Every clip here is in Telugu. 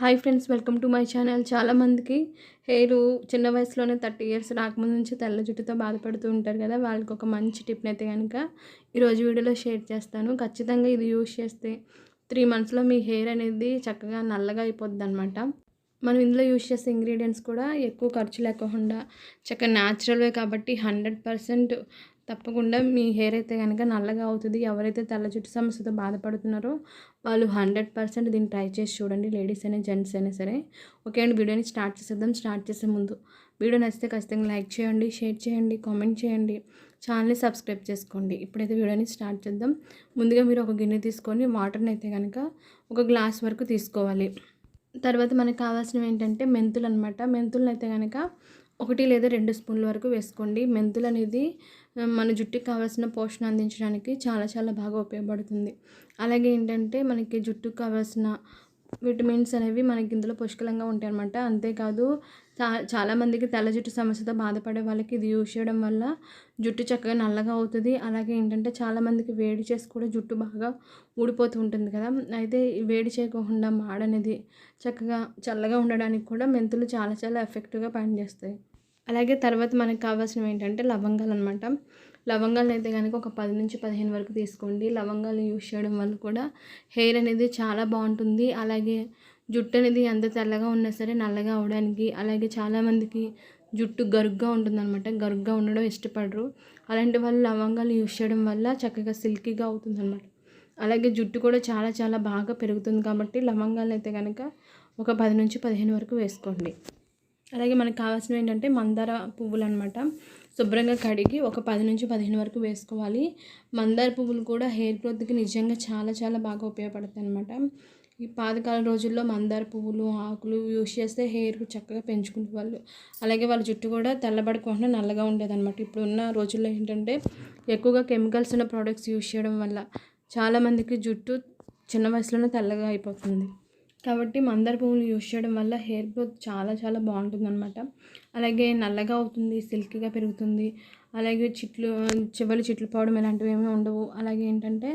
Hi friends welcome to my channel. చాలామందికి హెయిర్ చిన్న వయసులోనే థర్టీ ఇయర్స్ రాకముందు నుంచి తెల్ల జుట్టుతో బాధపడుతూ ఉంటారు కదా. వాళ్ళకి ఒక మంచి టిప్ని అయితే కనుక ఈరోజు వీడియోలో షేర్ చేస్తాను. ఖచ్చితంగా ఇది యూజ్ చేస్తే త్రీ మంత్స్లో మీ హెయిర్ అనేది చక్కగా నల్లగా అయిపోద్ది అనమాట మనం ఇందులో యూజ్ చేసే ఇంగ్రీడియంట్స్ కూడా ఎక్కువ ఖర్చు లేకుండా చక్కగా న్యాచురల్వే కాబట్టి హండ్రెడ్ పర్సెంట్ తప్పకుండా మీ హెయిర్ అయితే కనుక నల్లగా అవుతుంది. ఎవరైతే తెల్ల జుట్టు సమస్యతో బాధపడుతున్నారో వాళ్ళు హండ్రెడ్ పర్సెంట్ దీన్ని ట్రై చేసి చూడండి. లేడీస్ అయినా జెంట్స్ అయినా సరే. ఓకే అండి వీడియోని స్టార్ట్ చేసేద్దాం. స్టార్ట్ చేసే ముందు వీడియో నచ్చితే ఖచ్చితంగా లైక్ చేయండి షేర్ చేయండి కామెంట్ చేయండి. ఛానల్ని సబ్స్క్రైబ్ చేసుకోండి. ఇప్పుడైతే వీడియోని స్టార్ట్ చేద్దాం. ముందుగా మీరు ఒక గిన్నె తీసుకొని వాటర్ని అయితే కనుక ఒక గ్లాస్ వరకు తీసుకోవాలి. తర్వాత మనకు కావాల్సినవి ఏంటంటే మెంతులు అనమాట మెంతులను అయితే కనుక ఒకటి లేదా రెండు స్పూన్ల వరకు వేసుకోండి. మెంతులు అనేది మన జుట్టుకి కావాల్సిన పోషణ అందించడానికి చాలా చాలా బాగా ఉపయోగపడుతుంది. అలాగే ఏంటంటే మనకి జుట్టుకు కావాల్సిన విటమిన్స్ అనేవి మనకి ఇందులో పుష్కలంగా ఉంటాయి అనమాట అంతేకాదు చాలామందికి తెల్ల జుట్టు సమస్యతో బాధపడే వాళ్ళకి ఇది యూజ్ చేయడం వల్ల జుట్టు చక్కగా నల్లగా అవుతుంది. అలాగే ఏంటంటే చాలామందికి వేడి చేసి కూడా జుట్టు బాగా ఊడిపోతూ ఉంటుంది కదా. అయితే వేడి చేయకుండా మాడనేది చక్కగా చల్లగా ఉండడానికి కూడా మెంతులు చాలా చాలా ఎఫెక్టివ్గా పనిచేస్తాయి. అలాగే తర్వాత మనకు కావాల్సినవి ఏంటంటే లవంగాలు అనమాట లవంగాలు అయితే కనుక ఒక పది నుంచి పదిహేను వరకు తీసుకోండి. లవంగాలు యూస్ చేయడం వల్ల కూడా హెయిర్ అనేది చాలా బాగుంటుంది. అలాగే జుట్టు అనేది ఎంత తెల్లగా ఉన్నా సరే నల్లగా అవడానికి అలాగే చాలామందికి జుట్టు గరుగ్గా ఉంటుందన్నమాట. గరుగ్గా ఉండడం ఇష్టపడరు. అలాంటి వాళ్ళు లవంగాలు యూస్ చేయడం వల్ల చక్కగా సిల్కీగా అవుతుందన్నమాట. అలాగే జుట్టు కూడా చాలా చాలా బాగా పెరుగుతుంది కాబట్టి లవంగాలు అయితే కనుక ఒక పది నుంచి పదిహేను వరకు వేసుకోండి. అలాగే మనకు కావాల్సినవి ఏంటంటే మందార పువ్వులు అనమాట శుభ్రంగా కడిగి ఒక పది నుంచి పదిహేను వరకు వేసుకోవాలి. మందార పువ్వులు కూడా హెయిర్ గ్రోత్కి నిజంగా చాలా చాలా బాగా ఉపయోగపడతాయి అనమాట ఈ పాతకాల రోజుల్లో మందార పువ్వులు ఆకులు యూస్ చేస్తే హెయిర్ చక్కగా పెంచుకునే వాళ్ళు అలాగే వాళ్ళ జుట్టు కూడా తెల్లబడకుండా నల్లగా ఉండేదన్నమాట. ఇప్పుడు ఉన్న రోజుల్లో ఏంటంటే ఎక్కువగా కెమికల్స్ ఉన్న ప్రోడక్ట్స్ యూస్ చేయడం వల్ల చాలామందికి జుట్టు చిన్న వయసులోనే తెల్లగా అయిపోతుంది. కాబట్టి మందార పువ్వులు యూస్ చేయడం వల్ల హెయిర్ గ్రోత్ చాలా చాలా బాగుంటుంది అనమాట అలాగే నల్లగా అవుతుంది సిల్కీగా పెరుగుతుంది. అలాగే చిట్లు చివరి చిట్లు పోవడం ఇలాంటివి ఏమీ ఉండవు. అలాగే ఏంటంటే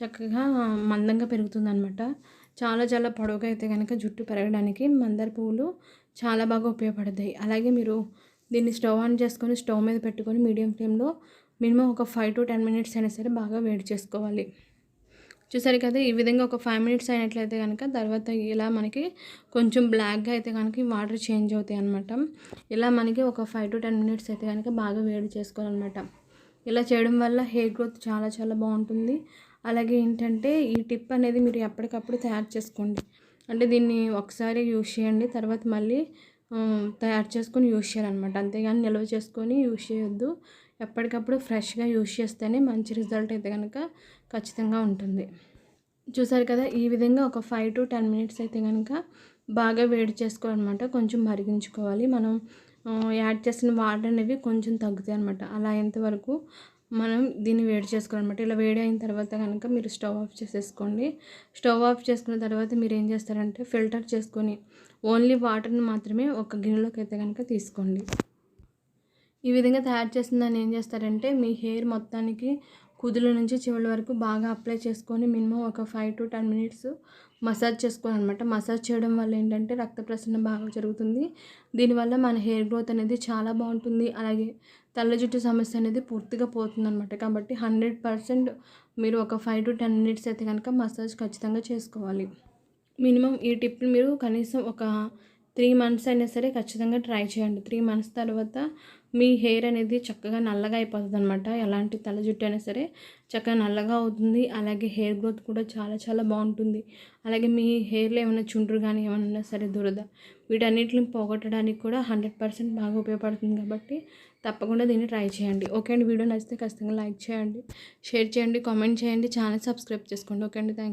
చక్కగా మందంగా పెరుగుతుంది అనమాట చాలా చాలా పొడవుగా అయితే కనుక జుట్టు పెరగడానికి మందార పువ్వులు చాలా బాగా ఉపయోగపడతాయి. అలాగే మీరు దీన్ని స్టవ్ ఆన్ చేసుకొని స్టవ్ మీద పెట్టుకొని మీడియం ఫ్లేమ్లో మినిమం ఒక ఫైవ్ టు టెన్ మినిట్స్ అయినా సరే బాగా వేడి చేసుకోవాలి. చూసారు కదా ఈ విధంగా ఒక ఫైవ్ మినిట్స్ అయినట్లయితే కనుక తర్వాత ఇలా మనకి కొంచెం బ్లాక్గా అయితే కనుక వాటర్ చేంజ్ అవుతాయి అనమాట ఇలా మనకి ఒక ఫైవ్ టు టెన్ మినిట్స్ అయితే కనుక బాగా వేడి చేసుకోవాలన్నమాట. ఇలా చేయడం వల్ల హెయిర్ గ్రోత్ చాలా చాలా బాగుంటుంది. అలాగే ఏంటంటే ఈ టిప్ అనేది మీరు ఎప్పటికప్పుడు తయారు చేసుకోండి. అంటే దీన్ని ఒకసారి యూజ్ చేయండి తర్వాత మళ్ళీ తయారు చేసుకొని యూజ్ చేయాలన్నమాట. అంతేగాని నిల్వ చేసుకొని యూజ్ చేయొద్దు. ఎప్పటికప్పుడు ఫ్రెష్గా యూజ్ చేస్తేనే మంచి రిజల్ట్ అయితే కనుక ఖచ్చితంగా ఉంటుంది. చూసారు కదా ఈ విధంగా ఒక ఫైవ్ టు టెన్ మినిట్స్ అయితే కనుక బాగా వేడి చేసుకోవాలన్నమాట. కొంచెం మరిగించుకోవాలి. మనం యాడ్ చేసిన వాటర్ అనేవి కొంచెం తగ్గుతాయి అనమాట అలా ఎంతవరకు మనం దీన్ని వేడి చేసుకోవాలన్నమాట. ఇలా వేడి అయిన తర్వాత కనుక మీరు స్టవ్ ఆఫ్ చేసేసుకోండి. స్టవ్ ఆఫ్ చేసుకున్న తర్వాత మీరు ఏం చేస్తారంటే ఫిల్టర్ చేసుకొని ఓన్లీ వాటర్ని మాత్రమే ఒక గిన్నెలోకి అయితే కనుక తీసుకోండి. ఈ విధంగా తయారు చేసిన దాన్ని ఏం చేస్తారంటే మీ హెయిర్ మొత్తానికి కుదుల నుంచి చివరి వరకు బాగా అప్లై చేసుకొని మినిమం ఒక five to ten minutes massage చేసుకోవాలి అనమాట మసాజ్ చేయడం వల్ల ఏంటంటే రక్త ప్రసరణ బాగా జరుగుతుంది. దీనివల్ల మన హెయిర్ గ్రోత్ అనేది చాలా బాగుంటుంది. అలాగే తల్ల జుట్టు సమస్య అనేది పూర్తిగా పోతుందన్నమాట కాబట్టి హండ్రెడ్ పర్సెంట్ మీరు ఒక ఫైవ్ టు టెన్ మినిట్స్ అయితే కనుక మసాజ్ ఖచ్చితంగా చేసుకోవాలి. మినిమం ఈ టిప్ని మీరు కనీసం ఒక త్రీ మంత్స్ అయినా సరే ఖచ్చితంగా ట్రై చేయండి. త్రీ మంత్స్ తర్వాత మీ హెయిర్ అనేది చక్కగా నల్లగా అయిపోతుంది అనమాట ఎలాంటి తల జుట్టు అయినా సరే చక్కగా నల్లగా అవుతుంది. అలాగే హెయిర్ గ్రోత్ కూడా చాలా చాలా బాగుంటుంది. అలాగే మీ హెయిర్లో ఏమైనా చుండ్రు కానీ ఏమైనా సరే దురద వీటన్నిటిని పోగొట్టడానికి కూడా హండ్రెడ్ పర్సెంట్ బాగా ఉపయోగపడుతుంది కాబట్టి తప్పకుండా దీన్ని ట్రై చేయండి. ఓకే అండి వీడియో నచ్చితే ఖచ్చితంగా లైక్ చేయండి షేర్ చేయండి కామెంట్ చేయండి ఛానల్ సబ్స్క్రైబ్ చేసుకోండి. ఓకే అండి థ్యాంక్